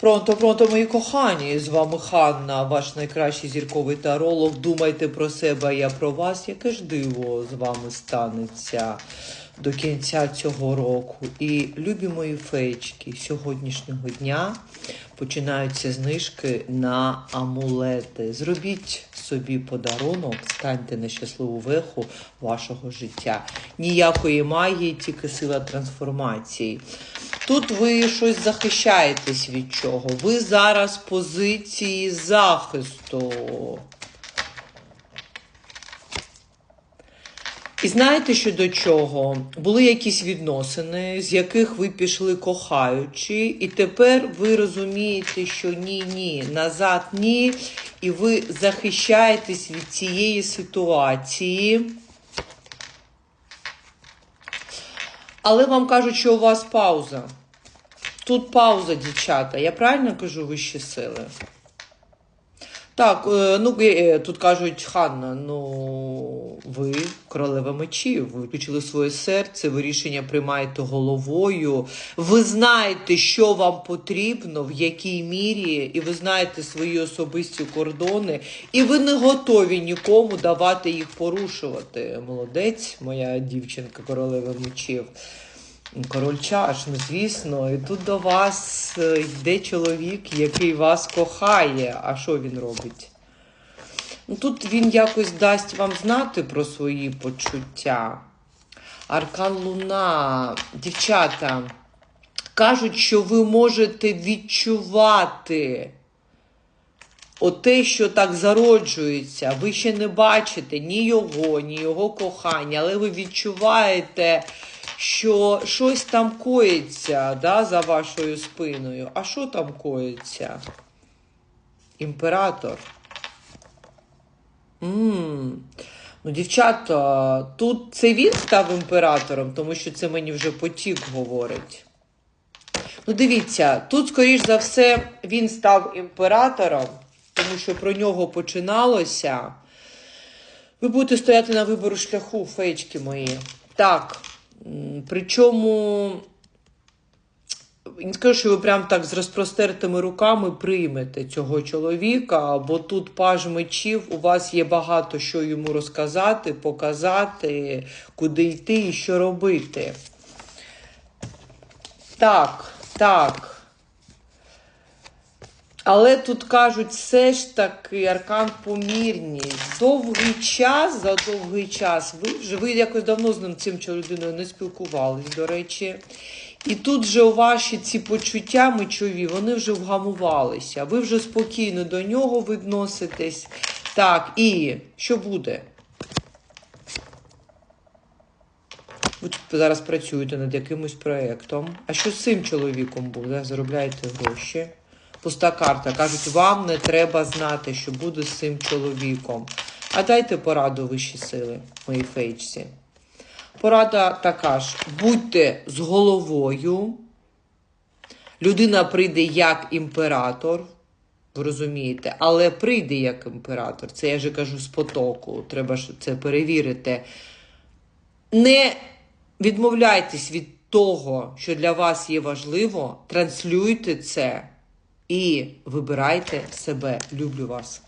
Пронто, пронто, мої кохані! З вами Ханна, ваш найкращий зірковий таролог. Думайте про себе, а я про вас. Яке ж диво з вами станеться до кінця цього року. І любі мої феєчки, сьогоднішнього дня починаються знижки на амулети. Зробіть собі подарунок, станьте на щасливу веху вашого життя. Ніякої магії, тільки сила трансформації. Тут ви щось захищаєтесь від чого. Ви зараз позиції захисту. І знаєте, що до чого? Були якісь відносини, з яких ви пішли кохаючи, і тепер ви розумієте, що ні, ні, назад ні, і ви захищаєтесь від цієї ситуації. Але вам кажуть, що у вас пауза. Тут пауза, дівчата. Я правильно кажу вищі сили? Так, е, ну е, тут кажуть, Ханна, ну ви королева мечів, ви включили своє серце, ви рішення приймаєте головою. Ви знаєте, що вам потрібно, в якій мірі, і ви знаєте свої особисті кордони, і ви не готові нікому давати їх порушувати. Молодець, моя дівчинка, королева мечів. Король чаш, ну звісно, і тут до вас е, йде чоловік, який вас кохає. А що він робить? Ну, тут він якось дасть вам знати про свої почуття. Аркан Луна, дівчата, кажуть, що ви можете відчувати оте, що так зароджується. Ви ще не бачите ні його, ні його кохання, але ви відчуваєте що щось там коїться да, за вашою спиною. А що там коїться? Імператор. м Ну, дівчата, тут це він став імператором, тому що це мені вже потік говорить. Ну, дивіться, тут, скоріш за все, він став імператором, тому що про нього починалося. Ви будете стояти на вибору шляху, феєчки мої. Так. Причому, не скажу, що ви прям так з розпростертими руками приймете цього чоловіка, бо тут паж мечів, у вас є багато що йому розказати, показати, куди йти і що робити. Так, так. Але тут кажуть, все ж таки аркан помірність. Довгий час, за довгий час, ви вже ви якось давно з ним цим людиною не спілкувались, до речі. І тут вже ваші ці почуття мечові, вони вже вгамувалися. Ви вже спокійно до нього відноситесь. Так, і що буде? Ви тут зараз працюєте над якимось проєктом. А що з цим чоловіком буде? Заробляєте гроші. Пуста карта. Кажуть, вам не треба знати, що буде з цим чоловіком. А дайте пораду вищі сили, моїй фейчці. Порада така ж: будьте з головою. Людина прийде як імператор, ви розумієте, але прийде як імператор. Це я вже кажу з потоку. Треба ж це перевірити. Не відмовляйтесь від того, що для вас є важливо, транслюйте це і вибирайте себе. Люблю вас.